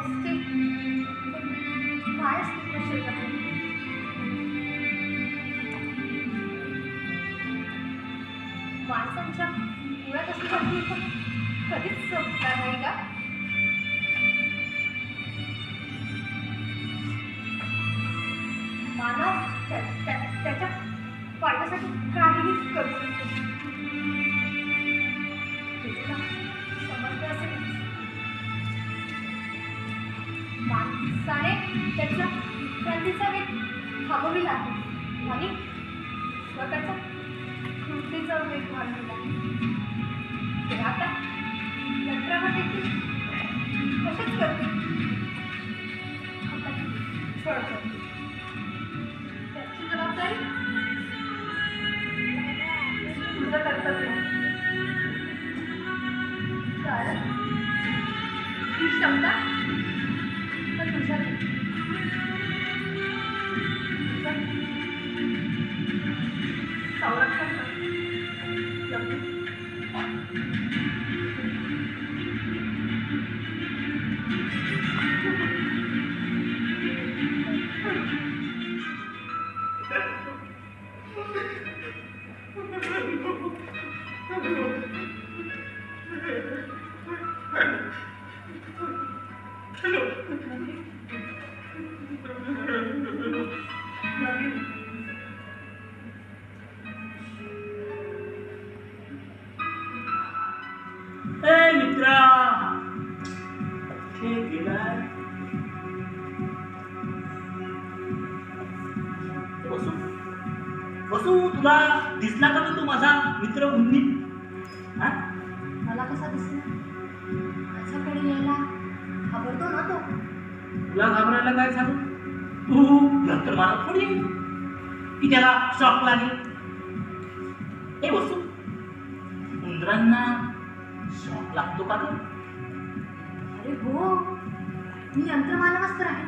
skip माणसांच्या मुळात कधीच संपणार नाही का त्याच्या वाटासाठी काहीही करू शकतो. माणसाने त्याच्या क्रांतीचा वेग थांबविला आहे. आणि स्वतःच्या कृतीचा वेग वाढविला ते आता यंत्रामध्ये देखील तसेच करते आता Hello. वसू तुला? दिसला का तो माझा मित्र उन्नी हा? मला कसा दिसला? माझ्याकडे यायला घाबरतो ना तो. तुला घाबरायला काय झालं? तू यंत्र मारत थोडी. की त्याला शॉक लागेल ए वसू उंदरांना शॉक लागतो का अरे हो मी यंत्रमानवच तर आहे.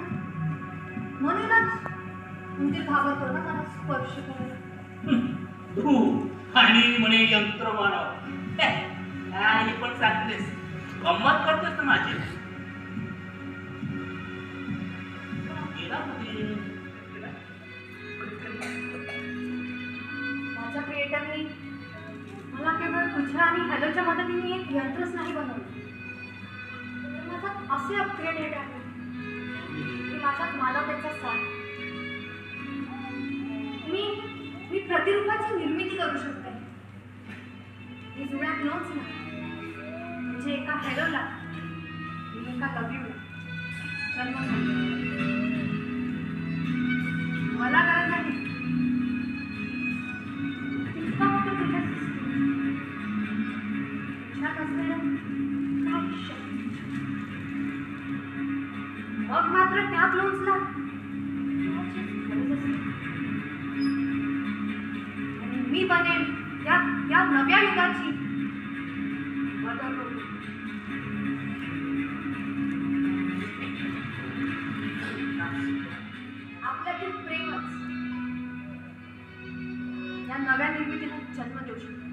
म्हणूनच उंदीर घाबरतो ना मला स्पर्श करायला. तू आणि म्हणे यंत्र मानव हे, पण सांगतेस. गंमत करतेस ना माझी. माझ्या क्रिएटरनी मला केवळ तुझ्या आणि हॅलोच्या मदतीने एक यंत्रच नाही बनवलं. माझा माझ्यात असे अपग्रेडेड आहे. की माझ्यात त्याचा साथ. प्रतिरूपाची निर्मिती करू शकते. मी जुळ्या नोच ना म्हणजे एका हॅलोला एका कवीला जन्म मला गरज नाही. तुझ्या मग मात्र त्या लोचला मी बनेन या या नव्या युगाची आपल्यातील प्रेमच या नव्या निर्मितीला जन्म देऊ शकतो.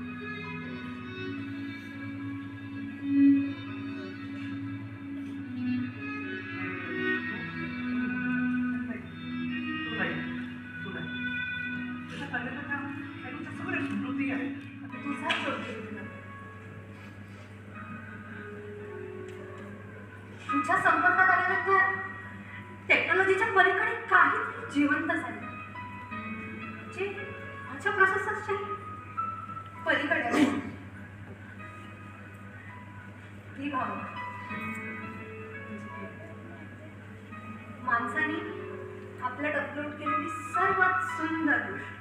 तुझ्या संपर्कात आल्यानंतर टेक्नॉलॉजीच्या पलीकडे काहीच जिवंत झाले जे माझ्या प्रोसेसच्या पलीकडे माणसाने आपल्यात अपलोड केलेली सर्वात सुंदर गोष्ट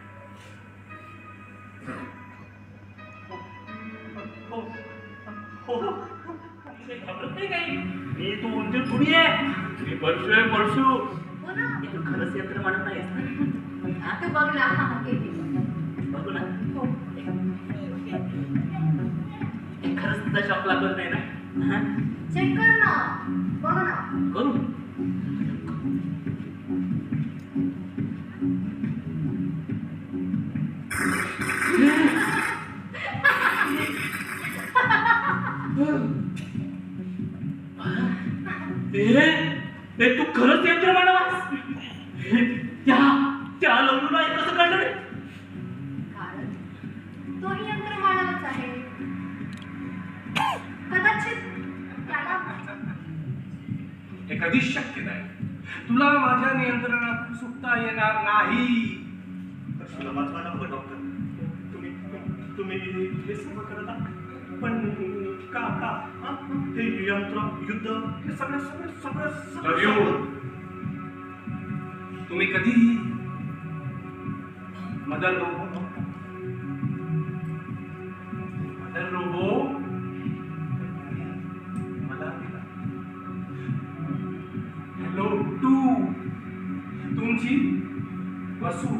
हो, हो, हो. हो, हो. घाबरत नाही काही. मी तू उंदीर थोडी आहे? मी परशु आहे परशु. तू खरंच यंत्र मानत नाहीस ना? हा? तू बघ ना. बघू ना. हो. खरंच तुझा शॉक लागत नाही ना? चेक कर ना. बघ ना. करू? ए, रे तू खरंच यंत्र मानवास त्या त्या लवणूला कसं काढलं रे कारण यंत्र मानवच आहे. कदाचित हे कधीच शक्य नाही. तुला माझ्या नियंत्रणातून सुटता येणार नाही. डॉक्टर. तुम्ही तुम्ही हे सर्व करत? आहात पण का का ते यंत्र युद्ध हे सगळं सगळं सगळं सगळं तुम्ही कधीही मदर रोबो मदर रोबो मला हॅलो टू तुमची वसू